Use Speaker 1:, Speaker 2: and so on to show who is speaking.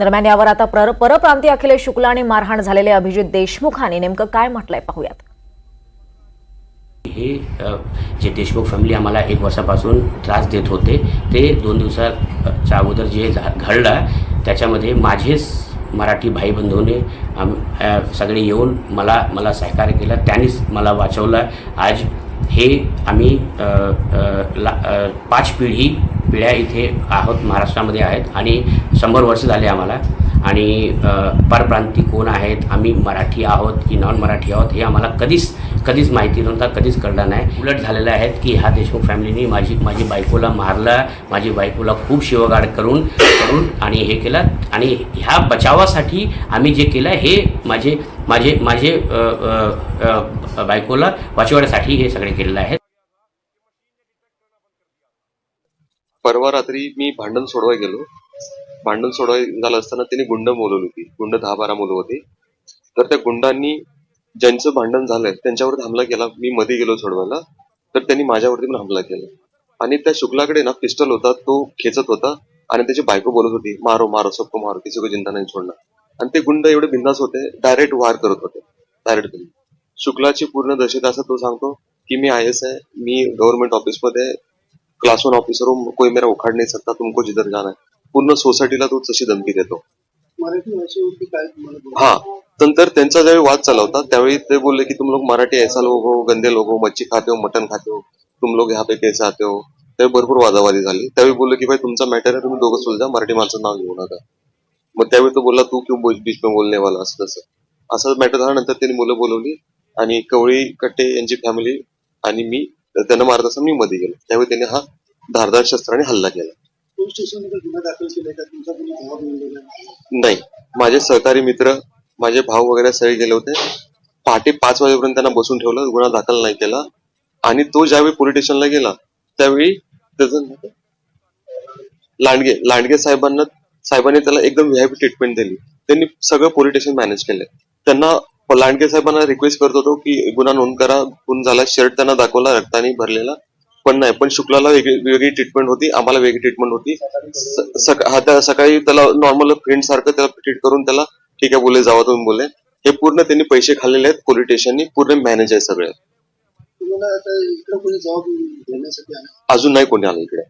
Speaker 1: दरम्यान यावर आता पर परप्रांतीय अखिलेश शुक्ला आणि मारहाण झालेले अभिजित देशमुखांनी नेमकं काय म्हटलंय पाहूयात.
Speaker 2: हे जे देशमुख फॅमिली आम्हाला एक वर्षापासून त्रास देत होते ते दोन दिवसाच्या अगोदर जे झा- घडलं त्याच्यामध्ये माझेच मराठी भाई बंधूने आम सगळे येऊन मला मला सहकार्य केलं त्यांनीच मला वाचवलं. आज हे आम्ही ला पाच पिढी पिढ्या इथे आहोत महाराष्ट्रामध्ये आहेत आणि शंभर वर्ष झाले आम्हाला. आणि परप्रांती कोण आहेत आम्ही मराठी आहोत की नॉन मराठी आहोत हे आम्हाला कधीच कधीच माहिती नव्हता कधीच कळलं नाही. उलट झालेलं आहे की ह्या देशमुख फॅमिलीने माझी माझी बायकोला मारलं माझी बायकोला खूप शिवगाड करून करून आणि हे केलं. आणि ह्या बचावासाठी आम्ही जे केलं हे माझे माझे माझे बायकोला वाचवण्यासाठी हे सगळे केलेलं आहे.
Speaker 3: परवा रात्री मी भांडण सोडवाय गेलो. भांडण सोडवाय झालं असताना त्यांनी गुंड बोलवली होती. गुंड दहा बारा मुलं होते. तर त्या गुंडांनी ज्यांचं भांडण झालंय त्यांच्यावरती हमला केला. मी मध्ये गेलो सोडवायला. तर त्यांनी माझ्यावरती पण हमला केला. आणि त्या शुक्लाकडे ना पिस्टल होता तो खेचत होता. आणि त्याची बायको बोलत होती मारो मारो सबको मारो किसी को जिंदा नाही सोडणार आणि ते गुंड एवढे बिंदास होते डायरेक्ट वार करत होते. डायरेक्ट शुक्लाची पूर्ण दशेत असं तो सांगतो की मी आय एस आहे मी गव्हर्नमेंट ऑफिसमध्ये क्लास वन ऑफिसर हूँ कोई मेरा उखाड़ नहीं सकता तुमको जिधर जाना है। पूर्ण सोसायटीला तो तशी धमकी देतो? हा नंतर त्यांचा ज्यावेळी वाद चालला होता त्यावेळी ते बोलले की तुम लोग मराठी ऐसा लोग हो गंदे लोग हो मच्छी खाते हो मटन खाते हो तुम लोग यहाँ पे कैसे आते हो? त्यावेळी भरपूर वादावादी झाली. त्यावेळी बोलले की भाई तुमचा मॅटर आहे तुम्ही दोघं सुलझा मराठी माणसं नाव घेऊ नका. मग त्यावेळी तो बोलला तू क्यों बीच में बोलने वाला असं तसं. असं मॅटर झाल्यानंतर त्यांनी मुलं बोलवली आणि कवळी कट्टे यांची फॅमिली आणि मी त्यांना मारत असताना मी मध्ये गेलो त्यावेळी त्यांनी हा धारदार शस्त्राने हल्ला केला.
Speaker 4: पोलीस स्टेशनमध्ये गुन्हा दाखल केलाय का? तुमचा गुन्हा जबाब नोंदवला आहे?
Speaker 3: नाही. माझे सहकारी मित्र माझे भाऊ वगैरे सगळे गेले होते. पहाटे पाच वाजेपर्यंत त्यांना बसून ठेवलं. गुन्हा दाखल नाही केला. आणि तो ज्यावेळी पोलीस स्टेशनला गेला त्यावेळी त्याचं? लांडगे लांडगे साहेबांना साहेबांनी त्याला एकदम व्हीआयपी ट्रीटमेंट दिली. त्यांनी सगळं पोलीस स्टेशन मॅनेज केलंय. त्यांना लांडगे साहेबांना रिक्वेस्ट करत होतो की गुन्हा नोंद करा खून झाला शर्ट त्यांना दाखवला रक्ताने भरलेला. पण नाही पण शुक्लाला वेगळी वेगळी ट्रीटमेंट होती आम्हाला वेगळी ट्रीटमेंट होती. सकाळी त्याला नॉर्मल फ्रेंड सारखं त्याला ट्रीट करून त्याला ठीक आहे बोले जावा तुम्ही बोले. हे पूर्ण त्यांनी पैसे खाल्लेले आहेत पोलीस स्टेशननी पूर्ण मॅनेज आहे सगळे. अजून नाही कोणी आलं इकडे.